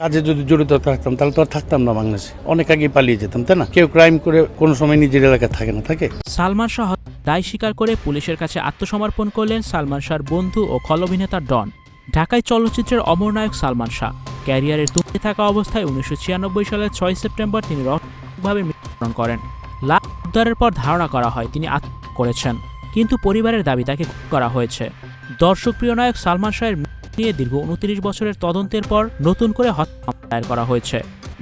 কাজে যদি জড়িত থাকতাম, তাহলে তো আর থাকতাম না বাংলাদেশে। অনেক আগেই পালিয়ে যেতাম, তাই না? কেউ ক্রাইম করে কোনো সময় নিজের এলাকায় থাকে না, থাকে? সালমান শাহ দায় স্বীকার করে পুলিশের কাছে আত্মসমর্পণ করলেন সালমান শাহর বন্ধু ও খল অভিনেতা ডন। ঢাকায় চলচ্চিত্রের অমর নায়ক সালমান শাহ। ক্যারিয়ারের তুলে থাকা অবস্থায় উনিশশো ছিয়ানব্বই সালের ছয় সেপ্টেম্বর তিনি রহস্যভাবে মৃত্যুবরণ করেন। লাশ উদ্ধারের পর ধারণা করা হয় তিনি আত্ম করেছেন, কিন্তু পরিবারের দাবি তাকে করা হয়েছে। দর্শকপ্রিয় নায়ক সালমান শাহের নিয়ে দীর্ঘ উনত্রিশ বছরের তদন্তের পর নতুন করে হত্যা দায়ের করা হয়েছে।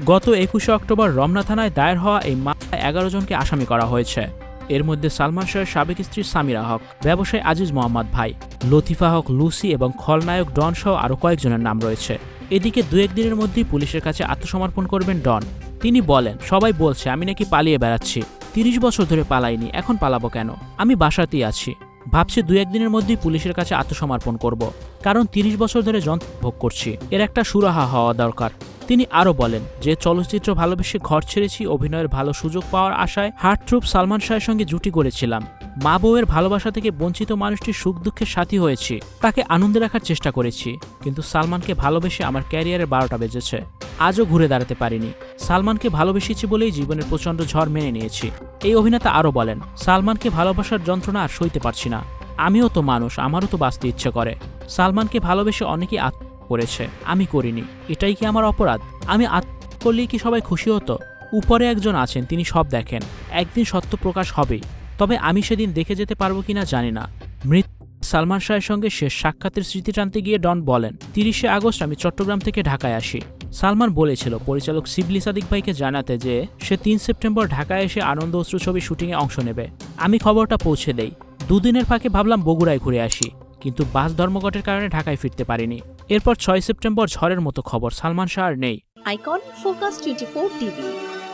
গত একুশে অক্টোবর রমনা থানায় দায়ের হওয়া এই মামলায় এগারো জনকে আসামি করা হয়েছে। এর মধ্যে সালমান শাহের সাবেক স্ত্রী সামিরা হক, ব্যবসায়ী আজিজ মোহাম্মদ ভাই, লতিফা হক লুসি এবং খলনায়ক ডন সহ আরও কয়েকজনের নাম রয়েছে। এদিকে দু একদিনের মধ্যেই পুলিশের কাছে আত্মসমর্পণ করবেন ডন। তিনি বলেন, সবাই বলছে, আমি নাকি পালিয়ে বেড়াচ্ছি। তিরিশ বছর ধরে পালাইনি, এখন পালাবো কেন? আমি বাসাতেই আছি। ভাবছি দু একদিনের মধ্যেই পুলিশের কাছে আত্মসমর্পণ করব, কারণ তিরিশ বছর ধরে যন্ত্র ভোগ করছি। এর একটা সুরাহা হওয়া দরকার। তিনি আরও বলেন যে, চলচ্চিত্র ভালোবেসে ঘর ছেড়েছি, অভিনয়ের ভালো সুযোগ পাওয়ার আশায় হার্ট ট্রুপ সালমান শাহের সঙ্গে জুটি করেছিলাম মা বউয়ের ভালোবাসা থেকে বঞ্চিত মানুষটির সুখ দুঃখের সাথী হয়েছি, তাকে আনন্দে রাখার চেষ্টা করেছি, কিন্তু সালমানকে ভালোবেসে আমার ক্যারিয়ারের বারোটা বেজেছে। আজও ঘুরে দাঁড়াতে পারিনি। সালমানকে ভালোবেসেছি বলেই জীবনের প্রচণ্ড ঝড় মেনে নিয়েছি। এই অভিনেতা আরও বলেন, সালমানকে ভালোবাসার যন্ত্রণা আর সইতে পারছি না। আমিও তো মানুষ, আমারও তো বাঁচতে ইচ্ছে করে। সালমানকে ভালোবেসে অনেকেই আত্ম করেছে, আমি করিনি। এটাই কি আমার অপরাধ? আমি আত্ম করলেই কি সবাই খুশি হতো? উপরে একজন আছেন, তিনি সব দেখেন। একদিন সত্য প্রকাশ হবেই। তবে আমি সেদিন দেখে যেতে পারব কিনা জানি না। মৃত সালমান শাহের সঙ্গে শেষ সাক্ষাতের স্মৃতি টানতে গিয়ে ডন বলেন, তিরিশে আগস্ট আমি চট্টগ্রাম থেকে ঢাকায় আসি। সালমান বলেছিল পরিচালক শিবলি সাদিক ভাইকে জানাতে যে সে তিন সেপ্টেম্বর ঢাকায় এসে আনন্দ অশ্রু ছবি শুটিংয়ে অংশ নেবে। আমি খবরটা পৌঁছে দেই। দুদিনের ফাঁকে ভাবলাম বগুড়ায় ঘুরে আসি কিন্তু বাস ধর্মঘটের কারণে ঢাকায় ফিরতে পারিনি। এরপর ছয় সেপ্টেম্বর ঝড়ের মতো খবর সালমান শাহ আর নেই। Icon Focus 24 TV,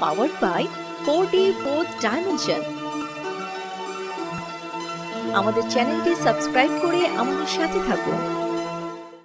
powered by 4D Fourth Dimension. আমাদের চ্যানেলটি সাবস্ক্রাইব করে আমাদের সাথে থাকুন।